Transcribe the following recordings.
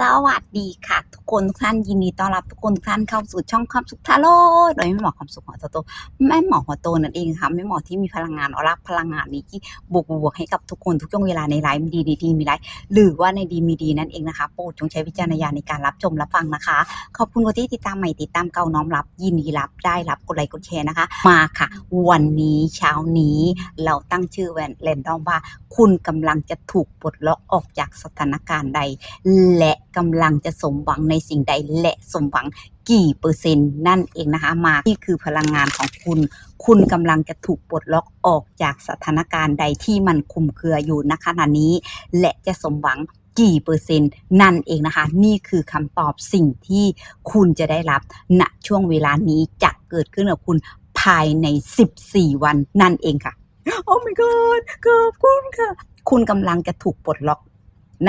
สวัสดีค่ะ ทุกคนทุกท่านยินดีต้อนรับทุกคนทุกท่านเข้าสู่ช่องความสุขทาโร่โดยแม่หมอความสุขหัวโตแม่หมอหัวโตนั่นเองค่ะแม่หมอที่มีพลังงานออร่าพลังงานนี้ที่บวกบวกให้กับทุกคนทุกช่วงเวลาในไลฟ์มีดีดีดีมีไลฟ์หรือว่าในดีมีดีนั่นเองนะคะโปรดจงใช้วิจารณญาณในการรับชมรับฟังนะคะ ขอบคุณคนที่ติดตามใหม่ติดตามเก่าน้อมรับ ยินดีรับได้รับกดไลค์กดแชร์นะคะ มาค่ะ วันนี้เช้านี้ เราตั้งชื่อแวนแรนดอมว่า คุณกำลังจะถูกปลดล็อกออกจากสถานการณ์ใดและกำลังจะสมหวังในสิ่งใดและสมหวังกี่เปอร์เซ็นต์นั่นเองนะคะมานี่คือพลังงานของคุณ คุณกำลังจะถูกปลดล็อกออกจากสถานการณ์ใดที่มันคุมเครืออยู่ณขณะนี้ และจะสมหวังกี่เปอร์เซ็นต์นั่นเองนะคะ นี่คือคำตอบสิ่งที่คุณจะได้รับณช่วงเวลานี้จะเกิดขึ้นกับคุณภายใน 14 วันนั่นเองค่ะ โอ้ my god ขอบคุณค่ะ คุณกำลังจะถูกปลดล็อก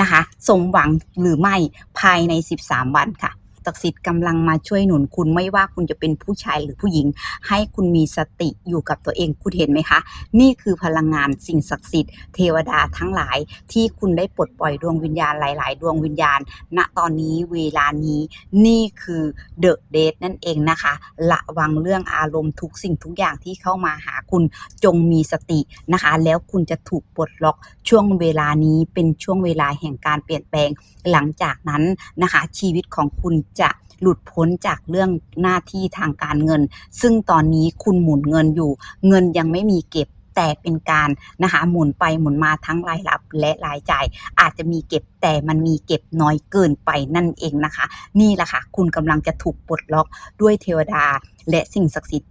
นะคะ สมหวังหรือไม่ภายใน 13 วันค่ะ ศักดิ์สิทธิ์กำลังมาช่วยหนุนคุณไม่ว่าคุณจะเป็นผู้ชายหรือผู้หญิง ให้คุณมีสติอยู่กับตัวเองคุณเห็นไหมคะ นี่คือพลังงานสิ่งศักดิ์สิทธิ์เทวดาทั้งหลายที่คุณได้ปลดปล่อยดวงวิญญาณหลาย ๆ ดวงวิญญาณ ณตอนนี้เวลานี้นี่คือเดอะเดทนั่นเองนะคะระวังเรื่องอารมณ์ทุกสิ่งทุกอย่างที่เข้ามาหาคุณจงมีสตินะคะ แล้วคุณจะถูกปลดล็อกช่วงเวลานี้เป็นช่วงเวลาแห่งการเปลี่ยนแปลงหลังจากนั้นนะคะ ชีวิตของคุณจะหลุดพ้นจากเรื่องหน้าที่ทางการเงิน ซึ่งตอนนี้คุณหมุนเงินอยู่ เงินยังไม่มีเก็บแต่เป็นการนะคะหมุนไปหมุนมาทั้งรายรับและรายจ่าย อาจจะมีเก็บแต่มันมีเก็บน้อยเกินไปนั่นเองนะคะ นี่แหละค่ะ คุณกำลังจะถูกปลดล็อกด้วยเทวดา และสิ่งศักดิ์สิทธิ์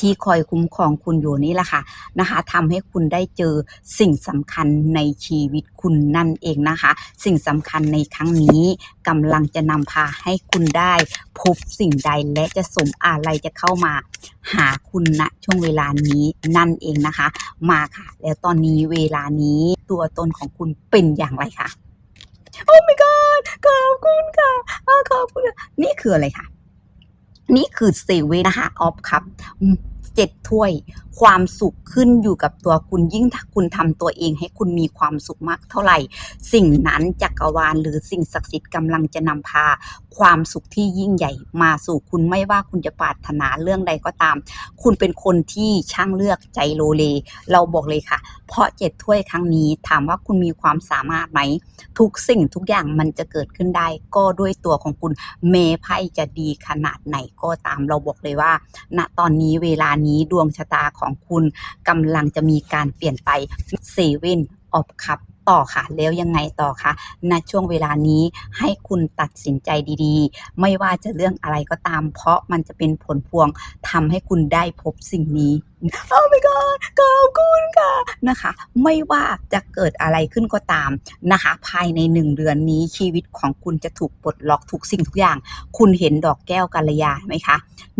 ที่คอยคุ้มครองคุณอยู่นี่แหละค่ะนะคะทำให้คุณได้เจอสิ่งสำคัญในชีวิตคุณนั่นเองนะคะ สิ่งสำคัญในครั้งนี้กำลังจะนำพาให้คุณได้พบสิ่งใดและจะสมอะไรจะเข้ามาหาคุณณช่วงเวลานี้นั่นเองนะคะ มาค่ะ แล้วตอนนี้เวลานี้ตัวตนของคุณเป็นอย่างไรคะโอ้ my god ขอบคุณค่ะขอบคุณ นี่คืออะไรคะ นี่คือเซเว่นนะคะออฟครับ เจ็ดถ้วย ความสุขขึ้นอยู่กับตัวคุณยิ่งถ้าคุณทำตัวเองให้คุณมีความสุขมากเท่าไหร่ สิ่งนั้นจักรวาลหรือสิ่งศักดิ์สิทธิ์กำลังจะนำพา ความสุขที่ยิ่งใหญ่มาสู่คุณไม่ว่าคุณจะปรารถนาเรื่องใดก็ตาม คุณเป็นคนที่ช่างเลือกใจโลเล เราบอกเลยค่ะ เพราะเจ็ดถ้วยครั้งนี้ถามว่าคุณมีความสามารถไหม ทุกสิ่งทุกอย่างมันจะเกิดขึ้นได้ ก็ด้วยตัวของคุณเมไพ่จะดีขนาดไหนก็ตามเราบอกเลยว่า ณตอนนี้เวลานี้ดวงชะตาของคุณกำลังจะมีการเปลี่ยนไปเซเว่นออฟคัพ ต่อค่ะแล้วยังไงต่อคะณช่วงเวลานี้ให้คุณตัดสินใจดีๆ ไม่ว่าจะเรื่องอะไรก็ตาม เพราะมันจะเป็นผลพวงทำให้คุณได้พบสิ่งนี้โอ้ my god ขอบคุณค่ะนะคะ ไม่ว่าจะเกิดอะไรขึ้นก็ตามนะคะ ภายในหนึ่งเดือนนี้ชีวิตของคุณจะถูกปลดล็อกทุกสิ่งทุกอย่าง คุณเห็นดอกแก้วกัลยาไหมคะ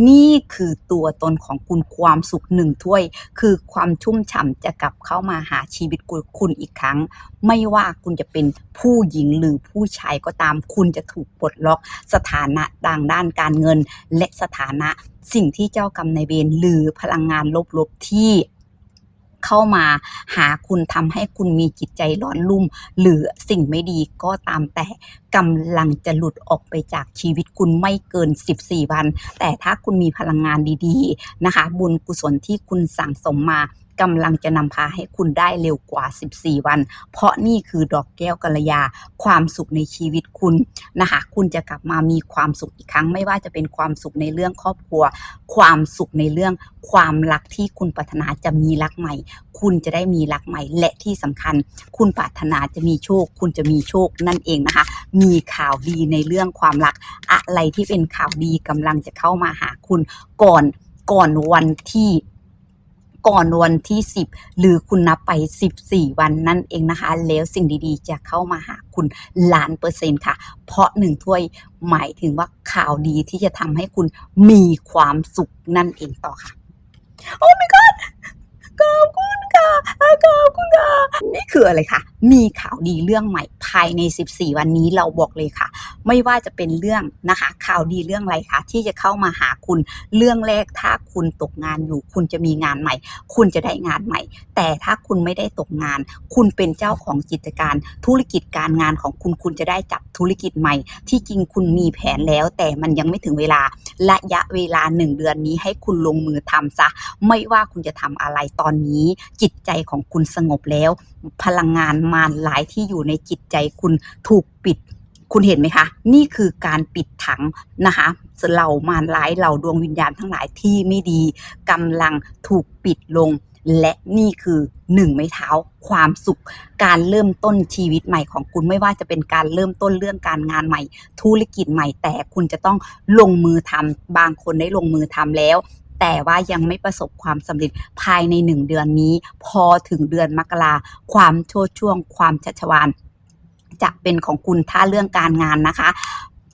นี่คือตัวตนของคุณความสุขหนึ่งถ้วย คือความชุ่มฉ่ำจะกลับเข้ามาหาชีวิตคุณอีกครั้งไม่ว่าคุณจะเป็นผู้หญิงหรือผู้ชายก็ตาม คุณจะถูกปลดล็อกสถานะทางด้านการเงิน และสถานะสิ่งที่เจ้ากรรมนายเวรหรือพลังงานลบๆที่เข้ามาหาคุณทำให้คุณมีจิตใจร้อนรุ่ม หรือสิ่งไม่ดีก็ตามแต่กำลังจะหลุดออกไปจากชีวิตคุณไม่เกิน 14 วัน แต่ถ้าคุณมีพลังงานดีๆนะคะ บุญกุศลที่คุณสั่งสมมากำลังจะนำพาให้คุณได้เร็วกว่า 14 วัน เพราะนี่คือดอกแก้วกัลยา ความสุขในชีวิตคุณนะคะ คุณจะกลับมามีความสุขอีกครั้ง ไม่ว่าจะเป็นความสุขในเรื่องครอบครัว ความสุขในเรื่องความรักที่คุณปรารถนาจะมีรักใหม่ คุณจะได้มีรักใหม่ และที่สำคัญ คุณปรารถนาจะมีโชค คุณจะมีโชคนั่นเองนะคะ มีข่าวดีในเรื่องความรัก อะไรที่เป็นข่าวดีกำลังจะเข้ามาหาคุณก่อนก่อนวันที่ ก่อนวันที่ 10 หรือคุณนับไป 14 วันนั่นเองนะคะ แล้วสิ่งดีๆ จะเข้ามาหาคุณล้านเปอร์เซ็นต์ค่ะ เพราะหนึ่งถ้วยหมายถึงว่าข่าวดีที่จะทำให้คุณมีความสุขนั่นเองต่อค่ะ โอ้ my god ขอบคุณค่ะ อ่าขอบคุณค่ะ นี่คืออะไรคะ มีข่าวดีเรื่องใหม่ภายใน 14 วันนี้เราบอกเลยค่ะ ไม่ว่าจะเป็นเรื่องนะคะ ข่าวดีเรื่องอะไรคะ ที่จะเข้ามาหาคุณ เรื่องแรกถ้าคุณตกงานอยู่ คุณจะมีงานใหม่ คุณจะได้งานใหม่ แต่ถ้าคุณไม่ได้ตกงาน คุณเป็นเจ้าของกิจการ ธุรกิจการงานของคุณ คุณจะได้จับธุรกิจใหม่ ที่จริงคุณมีแผนแล้ว แต่มันยังไม่ถึงเวลา ระยะเวลาหนึ่งเดือนนี้ให้คุณลงมือทำซะ ไม่ว่าคุณจะทำอะไรตอนนี้จิตใจของคุณสงบแล้ว พลังงานมารหลายที่อยู่ในจิตใจคุณถูกปิด คุณเห็นไหมคะ นี่คือการปิดถังนะคะเหล่ามารร้ายเหล่าดวงวิญญาณทั้งหลายที่ไม่ดีกำลังถูกปิดลง และนี่คือหนึ่งไม้เท้าความสุข การเริ่มต้นชีวิตใหม่ของคุณไม่ว่าจะเป็นการเริ่มต้นเรื่องการงานใหม่ ธุรกิจใหม่แต่คุณจะต้องลงมือทำบางคนได้ลงมือทำแล้ว แต่ว่ายังไม่ประสบความสำเร็จภายในหนึ่งเดือนนี้ พอถึงเดือนมกราความโชดช่วง ความชัชวานจะเป็นของคุณถ้าเรื่องการงานนะคะ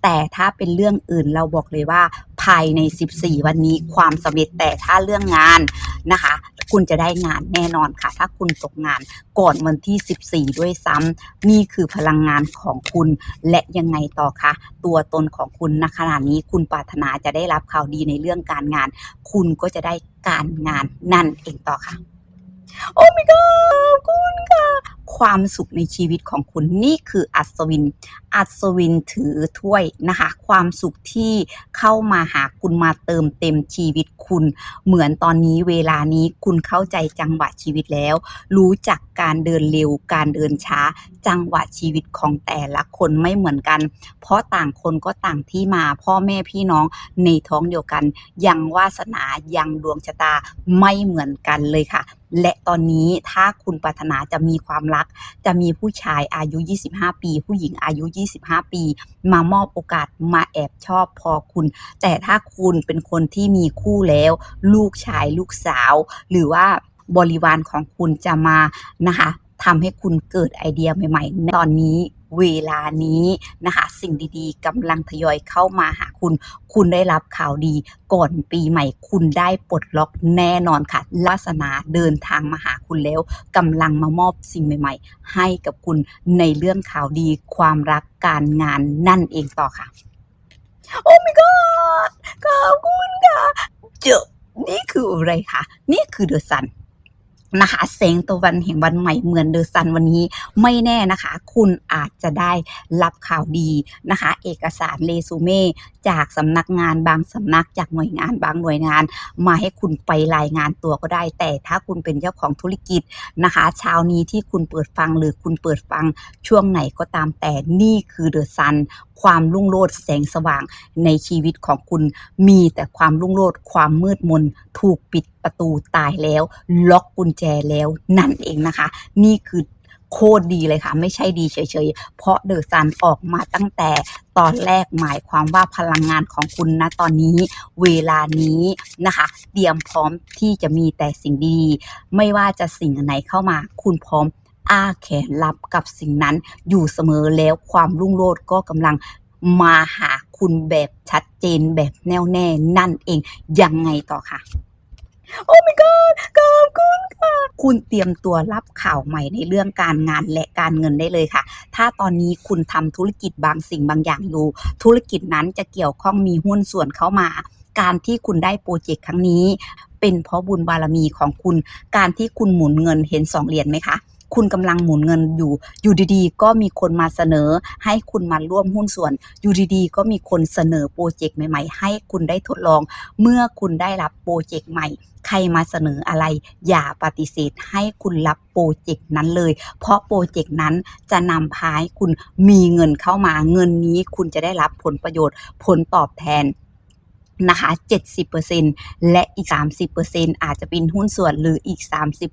แต่ถ้าเป็นเรื่องอื่นเราบอกเลยว่า ภายใน 14 วันนี้ความสำเร็จแต่ถ้าเรื่องงานนะคะ คุณจะได้งานแน่นอนค่ะ ถ้าคุณตกงานก่อนวันที่ 14 ด้วยซ้ำนี่คือพลังงานของคุณและยังไงต่อคะตัวตนของคุณณขณะนี้คุณปรารถนาจะได้รับข่าวดีในเรื่องการงาน คุณก็จะได้การงานนั่นเองต่อค่ะ โอ้ my god คุณค่ะ ความสุขในชีวิตของคุณนี่คืออัศวิน อัศวินถือถ้วยนะคะ ความสุขที่เข้ามาหาคุณมาเติมเต็มชีวิตคุณ เหมือนตอนนี้เวลานี้คุณเข้าใจจังหวะชีวิตแล้ว รู้จักการเดินเร็วการเดินช้า จังหวะชีวิตของแต่ละคนไม่เหมือนกัน เพราะต่างคนก็ต่างที่มาพ่อแม่พี่น้องในท้องเดียวกัน ยังวาสนายังดวงชะตาไม่เหมือนกันเลยค่ะ และตอนนี้ถ้าคุณปรารถนาจะมีความรักจะมีผู้ชายอายุ 25 ปี ผู้หญิงอายุ 25 ปี มามอบโอกาสมาแอบชอบพอคุณ แต่ถ้าคุณเป็นคนที่มีคู่แล้ว ลูกชายลูกสาว หรือว่าบริวารของคุณจะมานะคะทำให้คุณเกิดไอเดียใหม่ ๆ ตอนนี้ เวลานี้นะคะ สิ่งดีๆกำลังทยอยเข้ามาหาคุณ คุณได้รับข่าวดีก่อนปีใหม่ คุณได้ปลดล็อกแน่นอนค่ะวาสนาเดินทางมาหาคุณแล้วกำลังมามอบสิ่งใหม่ ๆ ให้กับคุณในเรื่องข่าวดีความรักการงานนั่นเองต่อค่ะ โอ้ my god ขอบคุณค่ะเจอนี่คืออะไรคะนี่คือเดอะซัน นะคะแสงตะวันแห่งวันใหม่เหมือนเดอะซันวันนี้ไม่แน่นะคะ คุณอาจจะได้รับข่าวดีนะคะ เอกสารเรซูเม่จากสำนักงานบางสำนักจากหน่วยงานบางหน่วยงาน มาให้คุณไปรายงานตัวก็ได้ แต่ถ้าคุณเป็นเจ้าของธุรกิจนะคะเช้านี้ที่คุณเปิดฟังหรือคุณเปิดฟังช่วงไหนก็ตามแต่นี่คือเดอะซัน ความรุ่งโรจน์แสงสว่างในชีวิตของคุณ มีแต่ความรุ่งโรจน์ความมืดมนถูกปิดประตูตายแล้ว ล็อกกุญแจแล้วนั่นเองนะคะ นี่คือโคตรดีเลยค่ะ ไม่ใช่ดีเฉยๆ เพราะเดอะซันออกมาตั้งแต่ตอนแรกหมายความว่าพลังงานของคุณนะตอนนี้ เวลานี้นะคะ เตรียมพร้อมที่จะมีแต่สิ่งดี ไม่ว่าจะสิ่งไหนเข้ามา คุณพร้อม อ้าแขนรับกับสิ่งนั้นอยู่เสมอแล้วความรุ่งโรจน์ก็กำลังมาหาคุณแบบชัดเจนแบบแน่วแน่นั่นเองยังไงต่อค่ะโอ้ my god ขอบคุณค่ะ คุณเตรียมตัวรับข่าวใหม่ในเรื่องการงานและการเงินได้เลยค่ะ ถ้าตอนนี้คุณทำธุรกิจบางสิ่งบางอย่างอยู่ ธุรกิจนั้นจะเกี่ยวข้องมีหุ้นส่วนเข้ามา การที่คุณได้โปรเจกต์ครั้งนี้ เป็นเพราะบุญบารมีของคุณ การที่คุณหมุนเงินเห็นสองเหรียญไหมคะ คุณกำลังหมุนเงินอยู่ อยู่ดีๆ ก็มีคนมาเสนอ ให้คุณมาร่วมหุ้นส่วน อยู่ดีๆ ก็มีคนเสนอโปรเจกต์ใหม่ๆ ให้คุณได้ทดลอง เมื่อคุณได้รับโปรเจกต์ใหม่ ใครมาเสนออะไร อย่าปฏิเสธให้คุณรับโปรเจกต์นั้นเลย เพราะโปรเจกต์นั้นจะนำพาให้คุณมีเงินเข้ามา เงินนี้คุณจะได้รับผลประโยชน์ ผลตอบแทน นะคะ70%และอีก 30%อาจจะเป็นหุ้นส่วนหรืออีก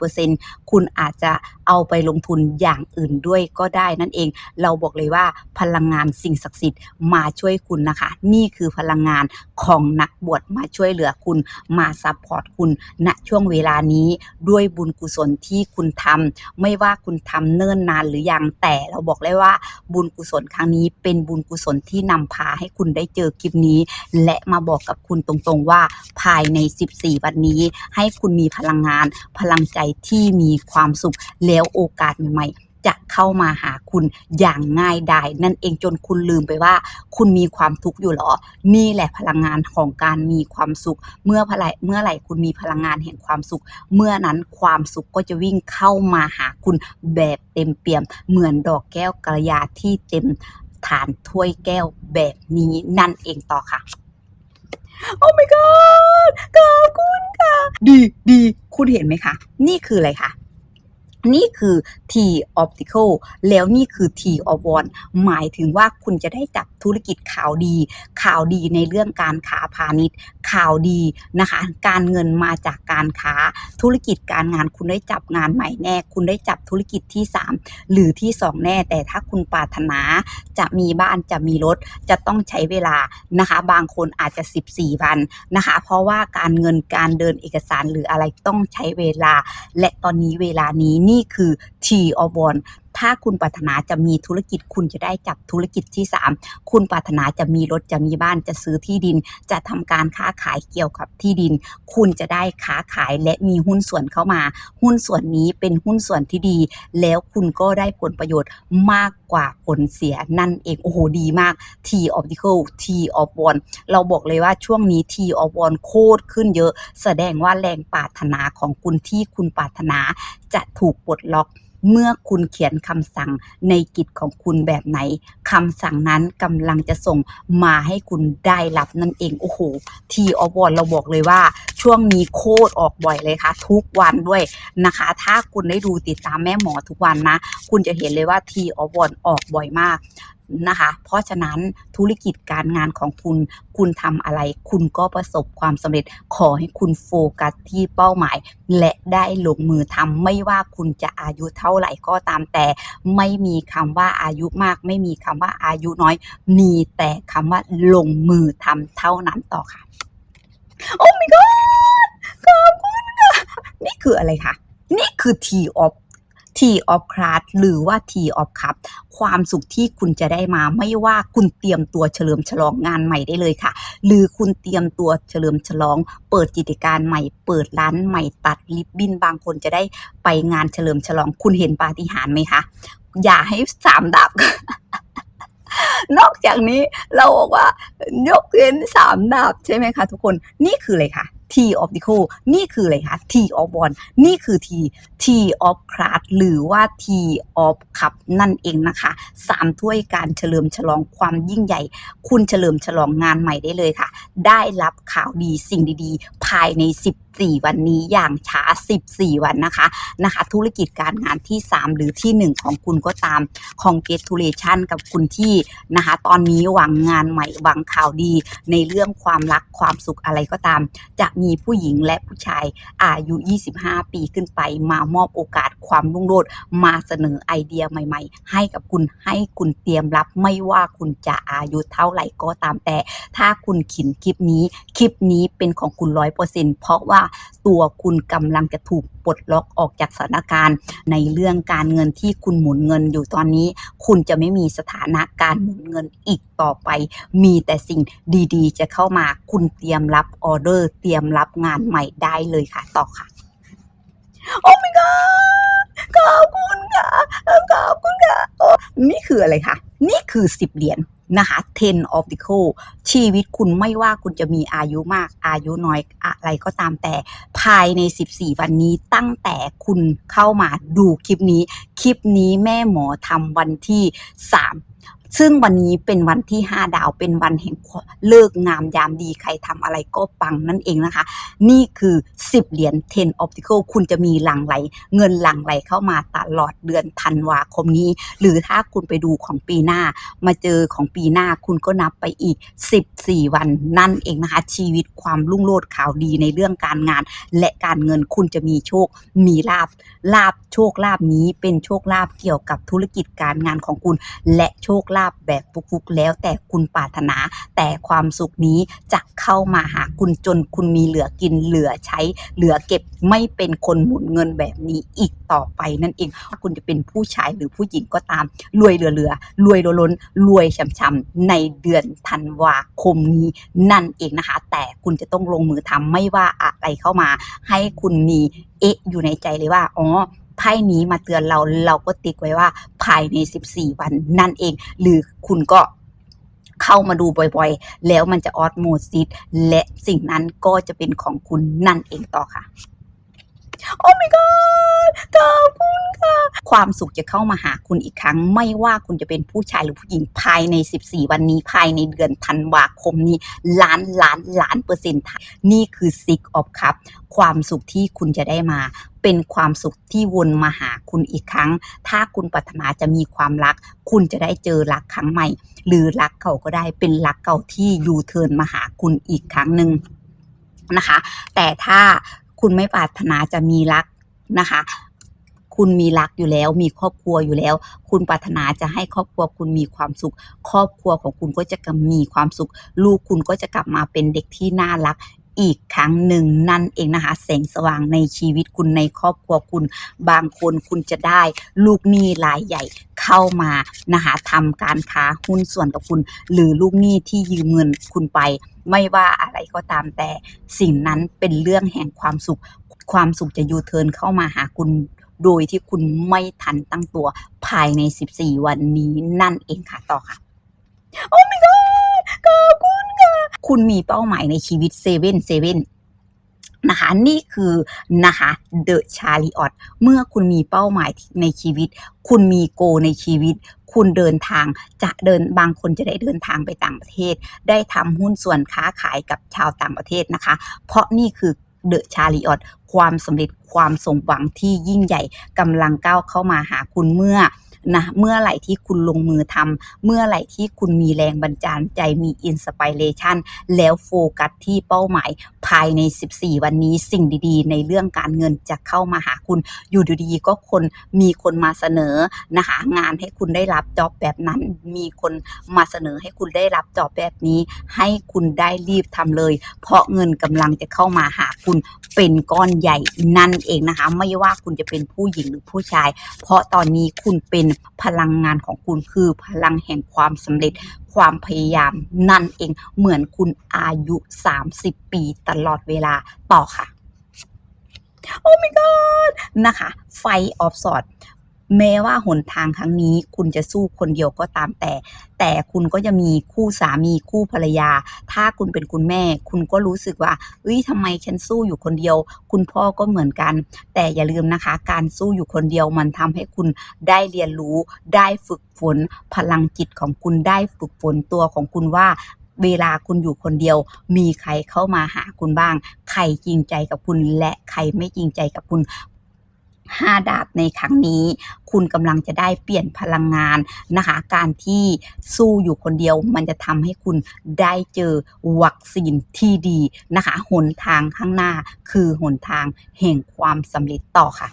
30%คุณอาจจะเอาไปลงทุนอย่างอื่นด้วยก็ได้นั่นเอง เราบอกเลยว่าพลังงานสิ่งศักดิ์สิทธิ์มาช่วยคุณนะคะ นี่คือพลังงานของนักบวชมาช่วยเหลือคุณมาซัพพอร์ตคุณณช่วงเวลานี้ด้วยบุญกุศลที่คุณทำไม่ว่าคุณทำเนิ่นนานหรือยังแต่เราบอกเลยว่าบุญกุศลครั้งนี้เป็นบุญกุศลที่นำพาให้คุณได้เจอคลิปนี้ และมาบอกกับคุณตรงๆว่าภายใน 14 วันนี้ ให้คุณมีพลังงาน พลังใจที่มีความสุขแล้วโอกาสใหม่ๆจะเข้ามาหาคุณอย่างง่ายดายนั่นเองจนคุณลืมไปว่า คุณมีความทุกข์อยู่หรอ นี่แหละพลังงานของการมีความสุข เมื่อพลัยเมื่อไหร่คุณมีพลังงานแห่งความสุข เมื่อนั้นความสุขก็จะวิ่งเข้ามาหาคุณแบบเต็มเปี่ยม เหมือนดอกแก้วกระยาที่เต็มฐานถ้วยแก้วแบบนี้นั่นเองต่อค่ะ โอ้ my god ขอบคุณค่ะ ดีดีคุณเห็นไหมคะ นี่คืออะไรคะนี่คือ T optical แล้วนี่คือ T of one หมายถึงว่าคุณจะได้จับ ธุรกิจข่าวดี ข่าวดีในเรื่องการค้าพาณิชย์ ข่าวดีนะคะ การเงินมาจากการค้าธุรกิจการงานคุณได้จับงานใหม่แน่ คุณได้จับธุรกิจที่ 3 หรือที่ 2 แน่ แต่ถ้าคุณปรารถนาจะมีบ้านจะมีรถจะต้องใช้เวลานะคะ บางคนอาจจะ 14 วันนะคะ เพราะว่าการเงินการเดินเอกสารหรืออะไรต้องใช้เวลา และตอนนี้เวลานี้นี่คือ T of One ถ้าคุณปรารถนาจะมีธุรกิจคุณจะได้จับธุรกิจที่ 3 คุณปรารถนาจะมีรถจะมีบ้านจะซื้อที่ดิน จะทำการค้าขายเกี่ยวกับที่ดิน คุณจะได้ค้าขายและมีหุ้นส่วนเข้ามา หุ้นส่วนนี้เป็นหุ้นส่วนที่ดี แล้วคุณก็ได้ผลประโยชน์มากกว่าผลเสียนั่นเองโอ้โหดีมาก T optical T of one เราบอกเลยว่าช่วงนี้ T of one โคตรขึ้นเยอะ แสดงว่าแรงปรารถนาของคุณที่คุณปรารถนาจะถูกปลดล็อก เมื่อคุณเขียนคำสั่งในกิจของคุณแบบไหนคำสั่งนั้นกำลังจะส่งมาให้คุณได้รับนั่นเองโอ้โหทีออฟวอนเราบอกเลยว่า ช่วงนี้โคตรออกบ่อยเลยค่ะ ทุกวันด้วยนะคะ ถ้าคุณได้ดูติดตามแม่หมอทุกวันนะ คุณจะเห็นเลยว่าทีออฟวอนออกบ่อยมาก นะคะ เพราะฉะนั้นธุรกิจการงานของคุณ คุณทำอะไร คุณก็ประสบความสำเร็จ ขอให้คุณโฟกัสที่เป้าหมาย และได้ลงมือทำไม่ว่าคุณจะอายุเท่าไหร่ก็ตามแต่ ไม่มีคำว่าอายุมาก ไม่มีคำว่าอายุน้อย มีแต่คำว่าลงมือทำเท่านั้นต่อค่ะ โอ้ my god ขอบคุณค่ะ นี่คืออะไรคะ นี่คือ T of T of class หรือว่า T of cup ความสุขที่คุณจะได้มาไม่ว่าคุณเตรียมตัวเฉลิมฉลองงานใหม่ได้เลยค่ะ หรือคุณเตรียมตัวเฉลิมฉลอง เปิดกิจการใหม่ เปิดร้านใหม่ตัดริบบิ้นบางคนจะได้ไปงานเฉลิมฉลอง คุณเห็นปาฏิหาริย์ไหมคะ อย่าให้สามดับนอกจากนี้เราบอกว่ายกเว้นสามดาบใช่ไหมคะทุกคนนี่คืออะไรคะ T of the c o นี่คืออะไรคะ T of one นี่คือ T T of class หรือว่า T of cup นั่นเองนะคะสามถ้วยการเฉลิมฉลองความยิ่งใหญ่ คุณเฉลิมฉลองงานใหม่ได้เลยค่ะ ได้รับข่าวดีสิ่งดีๆ ภายใน 14 วันนี้อย่างช้า 14 วันนะคะนะคะ ธุรกิจการงานที่ 3 หรือที่ 1 ของคุณก็ตาม congratulation กับคุณที่นะคะ ตอนนี้หวังงานใหม่หวังข่าวดี ในเรื่องความรักความสุขอะไรก็ตาม จะมีผู้หญิงและผู้ชายอายุ 25 ปีขึ้นไป มามอบโอกาสความรุ่งโรจน์มาเสนอไอเดียใหม่ ๆ ให้กับคุณให้คุณเตรียมรับไม่ว่าคุณจะอายุเท่าไหร่ก็ตามแต่ ถ้าคุณขินคลิปนี้ คลิปนี้เป็นของคุณร้อยเปอร์เซ็นเพราะว่าตัวคุณกำลังจะถูกปลดล็อกออกจากสถานการณ์ ในเรื่องการเงินที่คุณหมุนเงินอยู่ตอนนี้ คุณจะไม่มีสถานะการหมุนเงินอีกต่อไป มีแต่สิ่งดีๆ จะเข้ามาคุณเตรียมรับออเดอร์ เตรียมรับงานใหม่ได้เลยค่ะ ต่อค่ะ โอ้ my god ขอบคุณค่ะขอบคุณค่ะนี่คืออะไรคะนี่คือสิบเหรียญ นะคะ10 of the c o ชีวิตคุณไม่ว่าคุณจะมีอายุมากอายุน้อยอะไรก็ตามแต่ภายใน 14 วันนี้ตั้งแต่คุณเข้ามาดูคลิปนี้ คลิปนี้แม่หมอทำวันที่ 3 ซึ่งวันนี้เป็นวันที่ 5 ดาวเป็นวันแห่งเลิกงามยามดีใครทำอะไรก็ปังนั่นเองนะคะ นี่คือ 10 เหรียญ10 optical คุณจะมีหลังไหล เงินหลังไหลเข้ามาตลอดเดือนธันวาคมนี้ หรือถ้าคุณไปดูของปีหน้า มาเจอของปีหน้าคุณก็นับไปอีก 14 วันนั่นเองนะคะ ชีวิตความรุ่งโรจน์ข่าวดีในเรื่องการงาน และการเงินคุณจะมีโชคมีลาบลาบโชคลาบนี้เป็นโชคลาบเกี่ยวกับธุรกิจการงานของคุณ และโชคลาบภแบบฟุกๆแล้วแต่คุณปรารถนา แต่ความสุขนี้จะเข้ามาหาคุณจนคุณมีเหลือกินเหลือใช้ เหลือเก็บไม่เป็นคนหมุนเงินแบบนี้อีกต่อไปนั่นเองคุณจะเป็นผู้ชายหรือผู้หญิงก็ตาม รวยเหลือๆรวยล้นๆรวยช่ำๆในเดือนธันวาคมนี้นั่นเองนะคะ แต่คุณจะต้องลงมือทำไม่ว่าอะไรเข้ามา ให้คุณมีเอ๊ะอยู่ในใจเลยว่าอ๋อ ไพ่นี้มาเตือนเราเราก็ติ๊กไว้ว่าภายใน 14 วันนั่นเอง หรือคุณก็เข้ามาดูบ่อยๆ แล้วมันจะออสโมซิสและสิ่งนั้นก็จะเป็นของคุณนั่นเองต่อค่ะ โอ้ my god ขอบคุณค่ะ ความสุขจะเข้ามาหาคุณอีกครั้ง ไม่ว่าคุณจะเป็นผู้ชายหรือผู้หญิงภายใน 14 วันนี้ภายในเดือนธันวาคมนี้ ล้านล้านล้านเปอร์เซ็นต์นี่คือ Six of Cup ความสุขที่คุณจะได้มาเป็นความสุขที่วนมาหาคุณอีกครั้ง ถ้าคุณปรารถนาจะมีความรัก คุณจะได้เจอรักครั้งใหม่ หรือรักเก่าก็ได้เป็นรักเก่าที่ยูเทิร์นมาหาคุณอีกครั้งหนึ่งนะคะ แต่ถ้า คุณไม่ปรารถนาจะมีรักนะคะ คุณมีรักอยู่แล้ว มีครอบครัวอยู่แล้ว คุณปรารถนาจะให้ครอบครัวคุณมีความสุข ครอบครัวของคุณก็จะมีความสุข ลูกคุณก็จะกลับมาเป็นเด็กที่น่ารัก อีกครั้งหนึ่งนั่นเองนะคะ แสงสว่างในชีวิตคุณในครอบครัวคุณ บางคนคุณจะได้ลูกหนี้รายใหญ่เข้ามานะคะทำการค้าหุ้นส่วนกับคุณ หรือลูกหนี้ที่ยืมเงินคุณไป ไม่ว่าอะไรก็ตามแต่สิ่งนั้นเป็นเรื่องแห่งความสุข ความสุขจะยูเทิร์นเข้ามาหาคุณโดยที่คุณไม่ทันตั้งตัวภายใน 14 วันนี้นั่นเองค่ะต่อค่ะ โอ้ my god ขอบคุณ คุณมีเป้าหมายในชีวิตเซเว่นเซเว่นนะคะนี่คือนะคะ The Chariot เมื่อคุณมีเป้าหมายในชีวิต คุณมีโกในชีวิต คุณเดินทางจะเดินบางคนจะได้เดินทางไปต่างประเทศ ได้ทำหุ้นส่วนค้าขายกับชาวต่างประเทศนะคะ เพราะนี่คือเดอะชาริออตความสำเร็จความสมหวังที่ยิ่งใหญ่กำลังก้าวเข้ามาหาคุณเมื่อ นะเมื่อไหร่ที่คุณลงมือทำเมื่อไหร่ที่คุณมีแรงบันดาลใจมีอินสปิเรชันแล้วโฟกัสที่เป้าหมายภายใน 14 วันนี้สิ่งดีๆ ในเรื่องการเงินจะเข้ามาหาคุณ อยู่ดีๆก็คนมีคนมาเสนอนะคะงานให้คุณได้รับจอบแบบนั้น มีคนมาเสนอให้คุณได้รับจอบแบบนี้ ให้คุณได้รีบทำเลย เพราะเงินกำลังจะเข้ามาหาคุณเป็นก้อนใหญ่นั่นเองนะคะ ไม่ว่าคุณจะเป็นผู้หญิงหรือผู้ชาย เพราะตอนนี้คุณเป็นพลังงานของคุณคือพลังแห่งความสำเร็จความพยายามนั่นเองเหมือนคุณอายุ 30 ปีตลอดเวลาต่อค่ะ โอ้ my god นะคะไฟออฟสอด แม้ว่าหนทางครั้งนี้คุณจะสู้คนเดียวก็ตามแต่ แต่คุณก็จะมีคู่สามีคู่ภรรยา ถ้าคุณเป็นคุณแม่ คุณก็รู้สึกว่าเอ้ยทำไมฉันสู้อยู่คนเดียว คุณพ่อก็เหมือนกัน แต่อย่าลืมนะคะ การสู้อยู่คนเดียวมันทำให้คุณได้เรียนรู้ ได้ฝึกฝน พลังจิตของคุณได้ฝึกฝนตัวของคุณว่าเวลาคุณอยู่คนเดียว มีใครเข้ามาหาคุณบ้าง ใครจริงใจกับคุณ และใครไม่จริงใจกับคุณ ห้าดาบในครั้งนี้ คุณกำลังจะได้เปลี่ยนพลังงานนะคะ การที่สู้อยู่คนเดียวมันจะทำให้คุณได้เจอวัคซีนที่ดีนะคะ หนทางข้างหน้าคือหนทางแห่งความสำเร็จต่อค่ะ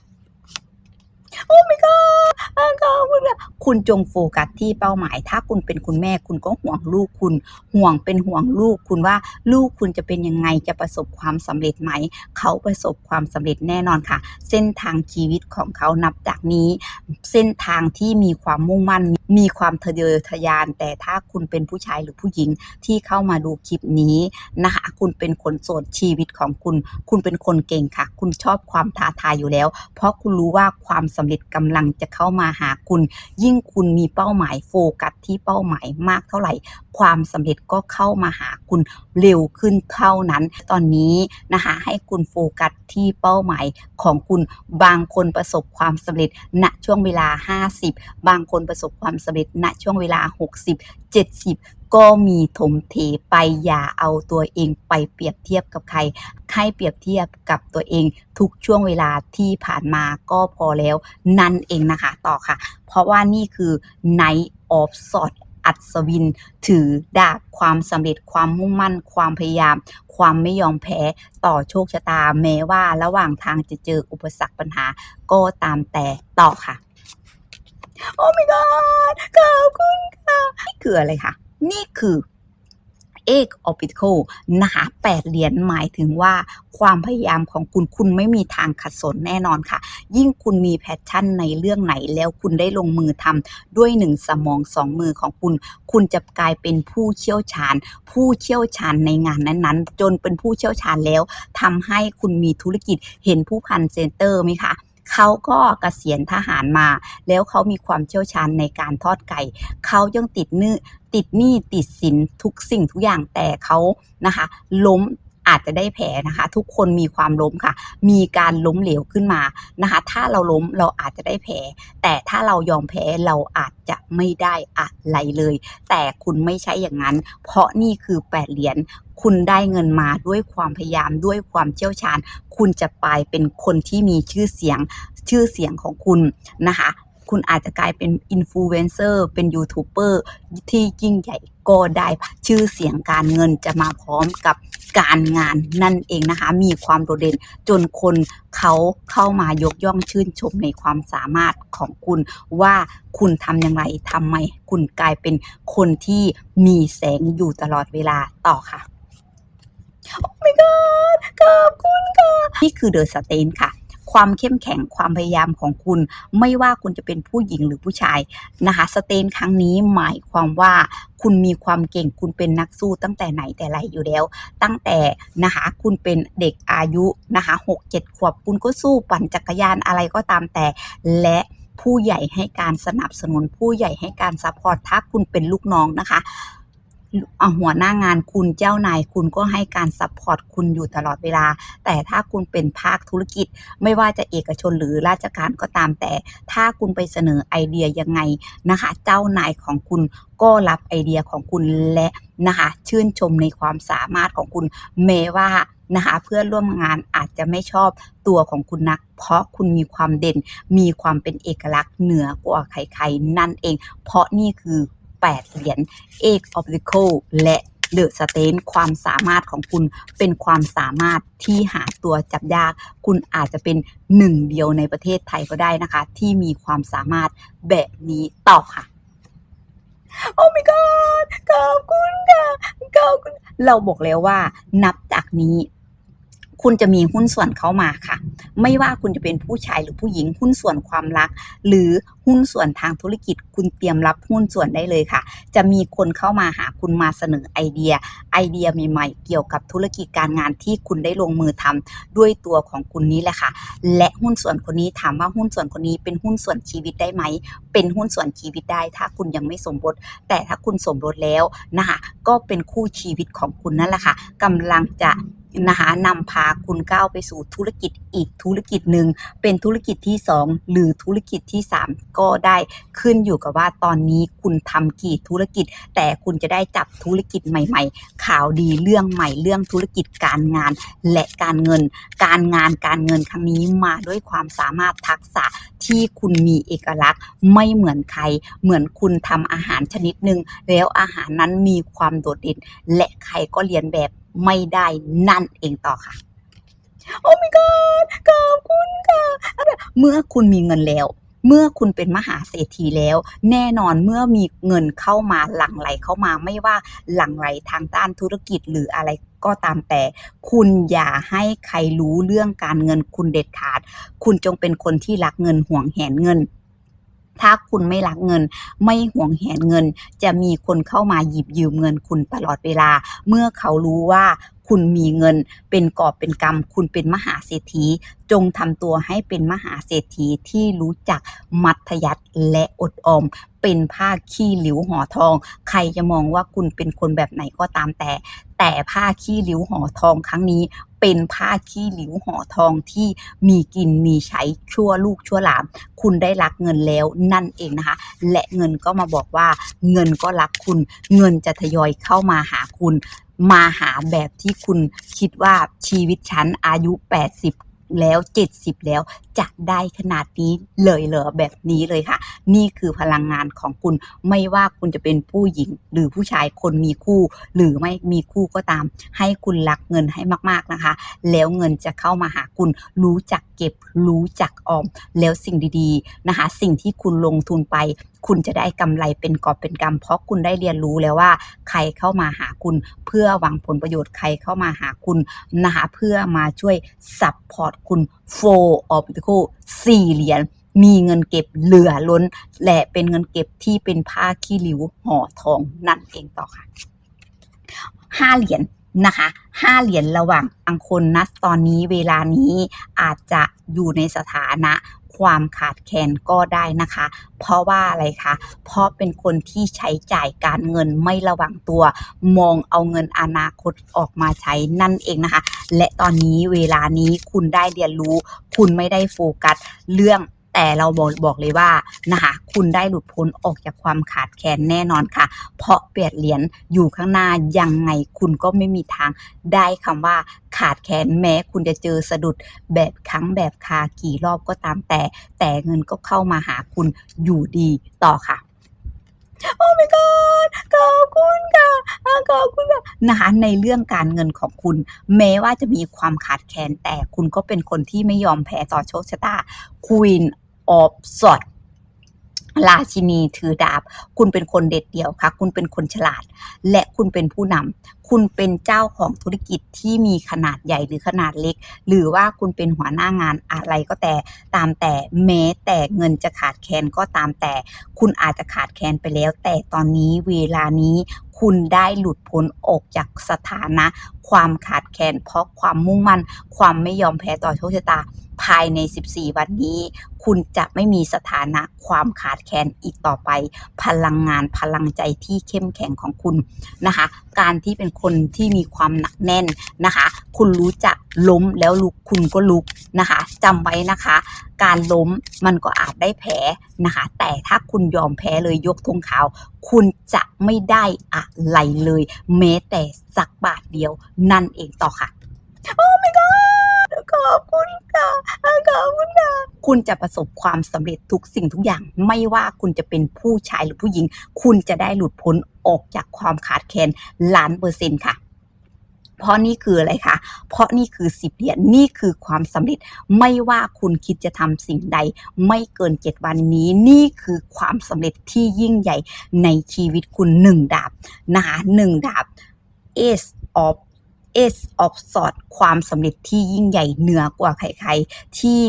โอ้ my god อ่าขอบคุณค่ะคุณจงโฟกัสที่เป้าหมาย ถ้าคุณเป็นคุณแม่คุณก็ห่วงลูกคุณ ห่วงเป็นห่วงลูกคุณว่าลูกคุณจะเป็นยังไงจะประสบความสำเร็จไหม เขาประสบความสำเร็จแน่นอนค่ะ เส้นทางชีวิตของเขานับจากนี้ เส้นทางที่มีความมุ่งมั่นมีความทะเยอทะยาน แต่ถ้าคุณเป็นผู้ชายหรือผู้หญิงที่เข้ามาดูคลิปนี้นะคะ คุณเป็นคนโสดชีวิตของคุณ คุณเป็นคนเก่งค่ะ คุณชอบความท้าทายอยู่แล้ว เพราะคุณรู้ว่าความสำเร็จกำลังจะเข้ามาหาคุณ ยิ่งคุณมีเป้าหมายโฟกัสที่เป้าหมายมากเท่าไหร่ ความสำเร็จก็เข้ามาหาคุณเร็วขึ้นเท่านั้น ตอนนี้นะคะให้คุณโฟกัสที่เป้าหมายของคุณบางคนประสบความสำเร็จณช่วงเวลา 50 บางคนประสบความสำเร็จณช่วงเวลา 60 70 ก็มีถมเทไปอย่าเอาตัวเองไปเปรียบเทียบกับใคร ให้เปรียบเทียบกับตัวเองทุกช่วงเวลาที่ผ่านมาก็พอแล้วนั่นเองนะคะต่อค่ะ เพราะว่านี่คือ Night of sword อัศวิน ถือดาบความสำเร็จความมุ่งมั่น ความพยายาม ความไม่ยอมแพ้ต่อโชคชะตา แม้ว่าระหว่างทางจะเจออุปสรรคปัญหาก็ตามแต่ต่อค่ะ โอ้ my god ขอบคุณค่ะ นี่คืออะไรคะ นี่คือ Egg of Pentacles นะคะแปดเหรียญหมายถึงว่าความพยายามของคุณคุณไม่มีทางขัดสนแน่นอนค่ะ ยิ่งคุณมีแพชชั่นในเรื่องไหนแล้วคุณได้ลงมือทำด้วยหนึ่งสมองสองมือของคุณ คุณจะกลายเป็นผู้เชี่ยวชาญ ผู้เชี่ยวชาญในงานนั้นๆ จนเป็นผู้เชี่ยวชาญแล้วทำให้คุณมีธุรกิจเห็นผู้พันเซ็นเตอร์ไหมคะ เขาก็เกษียณทหารมา แล้วเขามีความเชี่ยวชาญในการทอดไก่ เขายังติดเนื้อติดหนี้ติดสินทุกสิ่งทุกอย่างแต่เขานะคะ ล้ม อาจจะได้แผลนะคะ ทุกคนมีความล้มค่ะ มีการล้มเหลวขึ้นมานะคะ ถ้าเราล้มเราอาจจะได้แผล แต่ถ้าเรายอมแพ้เราอาจจะไม่ได้อะไรเลย แต่คุณไม่ใช่อย่างนั้น เพราะนี่คือแปดเหรียญคุณได้เงินมาด้วยความพยายามด้วยความเชี่ยวชาญ คุณจะกลายเป็นคนที่มีชื่อเสียงชื่อเสียงของคุณนะคะ คุณอาจจะกลายเป็นอินฟลูเอนเซอร์เป็นยูทูบเบอร์ที่ยิ่งใหญ่ก็ได้ชื่อเสียงการเงินจะมาพร้อมกับการงานนั่นเองนะคะ มีความโดดเด่นจนคนเขาเข้ามายกย่องชื่นชมในความสามารถของคุณว่าคุณทำอย่างไรทำไมคุณกลายเป็นคนที่มีแสงอยู่ตลอดเวลาต่อค่ะ โอ้ my god ขอบคุณค่ะ นี่คือเดอะสเตนค่ะ ความเข้มแข็งความพยายามของคุณ ไม่ว่าคุณจะเป็นผู้หญิงหรือผู้ชายนะคะสเตนครั้งนี้หมายความว่าคุณมีความเก่งคุณเป็นนักสู้ตั้งแต่ไหนแต่ไรอยู่แล้ว ตั้งแต่นะคะคุณเป็นเด็กอายุนะคะหกเจ็ดขวบคุณก็สู้ปั่นจักรยานอะไรก็ตามแต่ และผู้ใหญ่ให้การสนับสนุนผู้ใหญ่ให้การซัพพอร์ตถ้าคุณเป็นลูกน้องนะคะอะ หัวหน้างานคุณเจ้านายคุณก็ให้การซัพพอร์ตคุณอยู่ตลอดเวลา แต่ถ้าคุณเป็นภาคธุรกิจ ไม่ว่าจะเอกชนหรือราชการก็ตามแต่ ถ้าคุณไปเสนอไอเดียยังไงนะคะ เจ้านายของคุณก็รับไอเดียของคุณและนะคะชื่นชมในความสามารถของคุณแม้ว่านะคะเพื่อนร่วมงานอาจจะไม่ชอบตัวของคุณนัก เพราะคุณมีความเด่น มีความเป็นเอกลักษณ์เหนือกว่าใครๆนั่นเอง เพราะนี่คือ 8 เหรียญ Egg of the c o และเดอะสเตนความสามารถของคุณเป็นความสามารถที่หาตัวจับยาก คุณอาจจะเป็นหนึ่งเดียวในประเทศไทยก็ได้นะคะ ที่มีความสามารถแบบนี้ต่อค่ะ โอ้ my god ขอบคุณค่ะขอบคุณ เราบอกแล้วว่านับจากนี้ คุณจะมีหุ้นส่วนเข้ามาค่ะ ไม่ว่าคุณจะเป็นผู้ชายหรือผู้หญิงหุ้นส่วนความรัก หรือหุ้นส่วนทางธุรกิจ คุณเตรียมรับหุ้นส่วนได้เลยค่ะ จะมีคนเข้ามาหาคุณมาเสนอไอเดีย ไอเดียใหม่ๆเกี่ยวกับธุรกิจการงานที่คุณได้ลงมือทำด้วยตัวของคุณนี้แหละค่ะ และหุ้นส่วนคนนี้ถามว่าหุ้นส่วนคนนี้เป็นหุ้นส่วนชีวิตได้ไหม เป็นหุ้นส่วนชีวิตได้ ถ้าคุณยังไม่สมรสแต่ถ้าคุณสมรสแล้วนะคะก็เป็นคู่ชีวิตของคุณนั่นแหละค่ะกำลังจะ นะคะนำพาคุณก้าวไปสู่ธุรกิจอีกธุรกิจหนึ่งเป็นธุรกิจที่ 2 หรือธุรกิจที่ 3 ก็ได้ขึ้นอยู่กับว่าตอนนี้คุณทำกี่ธุรกิจ แต่คุณจะได้จับธุรกิจใหม่ ๆ ข่าวดีเรื่องใหม่เรื่องธุรกิจการงานและการเงิน การงานการเงินครั้งนี้มาด้วยความสามารถทักษะที่คุณมีเอกลักษณ์ไม่เหมือนใคร เหมือนคุณทำอาหารชนิดหนึ่งแล้วอาหารนั้นมีความโดดเด่นและใครก็เรียนแบบ ไม่ได้นั่นเองต่อค่ะ โอ้ my god ขอบคุณค่ะเมื่อคุณมีเงินแล้ว เมื่อคุณเป็นมหาเศรษฐีแล้ว แน่นอนเมื่อมีเงินเข้ามาหลั่งไหลเข้ามาไม่ว่าหลั่งไหลทางด้านธุรกิจหรืออะไรก็ตามแต่ คุณอย่าให้ใครรู้เรื่องการเงินคุณเด็ดขาด คุณจงเป็นคนที่รักเงินห่วงแหนเงิน ถ้าคุณไม่รักเงิน ไม่ห่วงแหนเงิน จะมีคนเข้ามาหยิบยืมเงินคุณตลอดเวลา เมื่อเขารู้ว่า คุณมีเงิน เป็นกอบเป็นกำคุณเป็นมหาเศรษฐี จงทำตัวให้เป็นมหาเศรษฐีที่รู้จักมัธยัติและอดออม เป็นผ้าขี้หลิวห่อทอง ใครจะมองว่าคุณเป็นคนแบบไหนก็ตามแต่ แต่ผ้าขี้หลิวห่อทองครั้งนี้เป็นผ้าขี้หลิวห่อทองที่มีกินมีใช้ชั่วลูกชั่วหลานคุณได้รักเงินแล้วนั่นเองนะคะ และเงินก็มาบอกว่าเงินก็รักคุณ เงินจะทยอยเข้ามาหาคุณ มาหาแบบที่คุณคิดว่าชีวิตฉันอายุ 80แล้ว 70 แล้วจะได้ขนาดนี้เลยเหรอแบบนี้เลยค่ะ นี่คือพลังงานของคุณไม่ว่าคุณจะเป็นผู้หญิงหรือผู้ชายคนมีคู่ หรือไม่มีคู่ก็ตาม ให้คุณรักเงินให้มากๆนะคะ แล้วเงินจะเข้ามาหาคุณ รู้จักเก็บรู้จักออม แล้วสิ่งดีๆนะคะ สิ่งที่คุณลงทุนไป คุณจะได้กำไรเป็นกอบเป็นกำเพราะคุณได้เรียนรู้แล้วว่า ใครเข้ามาหาคุณเพื่อหวังผลประโยชน์ใครเข้ามาหาคุณนะคะเพื่อมาช่วยซัพพอร์ตคุณ four of the c สี่เหรียญมีเงินเก็บเหลือล้น และเป็นเงินเก็บที่เป็นผ้าขี้ริ้วห่อทองนั่นเองต่อค่ะห้าเหรียญนะคะห้าเหรียญระหว่างบางคนนะตอนนี้เวลานี้อาจจะอยู่ในสถานะ ความขาดแคลนก็ได้นะคะ เพราะว่าอะไรคะ เพราะเป็นคนที่ใช้จ่ายการเงินไม่ระวังตัว มองเอาเงินอนาคตออกมาใช้นั่นเองนะคะ และตอนนี้เวลานี้คุณได้เรียนรู้ คุณไม่ได้โฟกัสเรื่อง แต่เราบอกบอกเลยว่านะคะคุณได้หลุดพ้นออกจากความขาดแคลนแน่นอนค่ะ เพราะเปลี่ยนเหรียญอยู่ข้างหน้ายังไงคุณก็ไม่มีทางได้คำว่าขาดแคลนแม้คุณจะเจอสะดุดแบบครั้งแบบคากี่รอบก็ตามแต่ แต่เงินก็เข้ามาหาคุณอยู่ดีต่อค่ะโอ้ my god ขอบคุณค่ะขอบคุณค่ะนะคะในเรื่องการเงินของคุณ แม้ว่าจะมีความขาดแคลนแต่คุณก็เป็นคนที่ไม่ยอมแพ้ต่อโชคชะตา Queen of Swords ราชินีถือดาบ คุณเป็นคนเด็ดเดี่ยวค่ะ คุณเป็นคนฉลาด และคุณเป็นผู้นำ คุณเป็นเจ้าของธุรกิจที่มีขนาดใหญ่หรือขนาดเล็ก หรือว่าคุณเป็นหัวหน้างานอะไรก็แต่ ตามแต่แม้แต่เงินจะขาดแคลนก็ตามแต่ คุณอาจจะขาดแคลนไปแล้ว แต่ตอนนี้เวลานี้คุณได้หลุดพ้นออกจากสถานะ ความขาดแคลนเพราะความมุ่งมั่น ความไม่ยอมแพ้ต่อโชคชะตา ภายใน 14 วันนี้ คุณจะไม่มีสถานะความขาดแคลนอีกต่อไป พลังงานพลังใจที่เข้มแข็งของคุณนะคะ การที่เป็นคนที่มีความหนักแน่นนะคะ คุณรู้จักล้มแล้วลุกคุณก็ลุกนะคะจำไว้นะคะ การล้มมันก็อาจได้แผลนะคะ แต่ถ้าคุณยอมแพ้เลยยกธงขาว คุณจะไม่ได้อะไรเลย แม้แต่สักบาทเดียวนั่นเองต่อค่ะ โอ้ my god ขอบคุณค่ะขอบคุณค่ะ คุณจะประสบความสำเร็จทุกสิ่งทุกอย่าง ไม่ว่าคุณจะเป็นผู้ชายหรือผู้หญิง คุณจะได้หลุดพ้นออกจากความขาดแคลนล้านเปอร์เซ็นต์ค่ะเพราะนี่คืออะไรคะ เพราะนี่คือสิบเหรียญนี่คือความสำเร็จ ไม่ว่าคุณคิดจะทำสิ่งใด ไม่เกินเจ็ดวันนี้ นี่คือความสำเร็จที่ยิ่งใหญ่ในชีวิตคุณหนึ่งดาบนะคะหนึ่งดาบ Ace of Ace of Swords ความสำเร็จที่ยิ่งใหญ่เหนือกว่าใครๆ ที่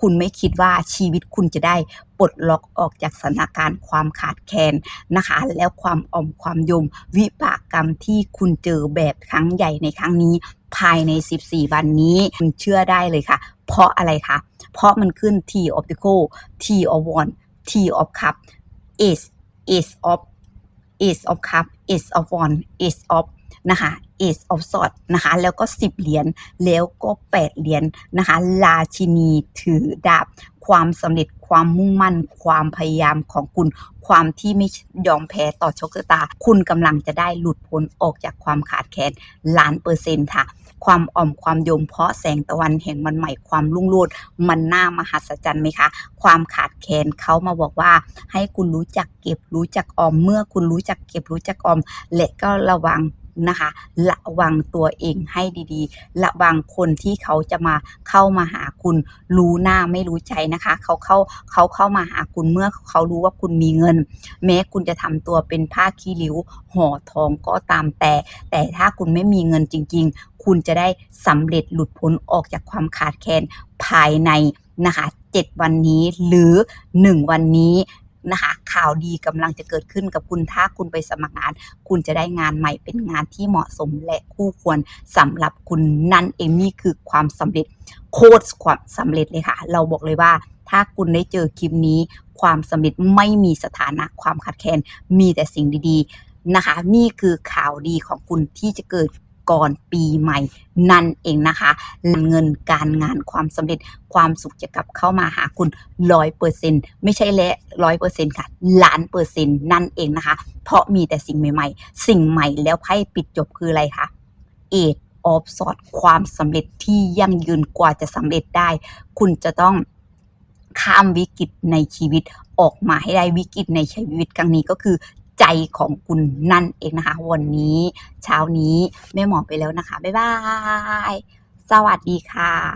คุณไม่คิดว่าชีวิตคุณจะได้ปลดล็อกออกจากสถานการณ์ความขาดแคลนนะคะ แล้วความอ่อมความยม วิบากกรรมที่คุณเจอแบบครั้งใหญ่ในครั้งนี้ ภายใน 14 วันนี้คุณเชื่อได้เลยค่ะ เพราะอะไรคะ เพราะมันขึ้น T of the c o T of One T of Cup Ace Ace of Ace of Cup Ace of One Ace of นะคะ Ace of Swords นะคะแล้วก็ 10 เหรียญแล้วก็ 8 เหรียญนะคะราชินีถือดาบ ความสำเร็จความมุ่งมั่น ความพยายามของคุณ ความที่ไม่ยอมแพ้ต่อโชคชะตา คุณกำลังจะได้หลุดพ้นออกจากความขาดแคลนล้านเปอร์เซ็นต์ค่ะความอ่อมความยมเพราะแสงตะวันแห่งวันใหม่ความรุ่งโรจน์มันน่ามหัศจรรย์ไหมคะ ความขาดแคลนเขามาบอกว่า ให้คุณรู้จักเก็บรู้จักออมเมื่อคุณรู้จักเก็บรู้จักออมและก็ระวัง นะคะระวังตัวเองให้ดีๆระวังคนที่เขาจะมาเข้ามาหาคุณรู้หน้าไม่รู้ใจนะคะ เขาเข้าเขาเข้ามาหาคุณเมื่อเขารู้ว่าคุณมีเงิน แม้คุณจะทำตัวเป็นผ้าขี้ริ้วห่อทองก็ตามแต่ แต่ถ้าคุณไม่มีเงินจริง ๆ คุณจะได้สำเร็จหลุดพ้นออกจากความขาดแคลนภายในนะคะ7วันนี้หรือ 1 วันนี้ นะคะ ข่าวดีกำลังจะเกิดขึ้นกับคุณถ้าคุณไปสมัครงาน คุณจะได้งานใหม่เป็นงานที่เหมาะสมและคู่ควรสำหรับคุณนั่นเองนี่คือความสำเร็จโคตรความสำเร็จเลยค่ะ เราบอกเลยว่าถ้าคุณได้เจอคลิปนี้ ความสำเร็จไม่มีสถานะความขัดแคลนมีแต่สิ่งดีๆนะคะ นี่คือข่าวดีของคุณที่จะเกิด ก่อนปีใหม่นั่นเองนะคะ เงินการงานความสำเร็จความสุขจะกลับเข้ามาหาคุณร้อยเปอร์เซ็นไม่ใช่และร้อยเปอร์เซ็นค่ะล้านเปอร์เซ็นนั่นเองนะคะ เพราะมีแต่สิ่งใหม่ ๆ สิ่งใหม่แล้วไพ่ปิดจบคืออะไรคะเอ็ดออฟสอดความสำเร็จที่ยั่งยืนกว่าจะสำเร็จได้ คุณจะต้องข้ามวิกฤตในชีวิตออกมาให้ได้วิกฤตในชีวิตครั้งนี้ก็คือ ใจของคุณนั่นเองนะคะ วันนี้เช้านี้แม่หมอไปแล้วนะคะ บ๊ายบาย สวัสดีค่ะ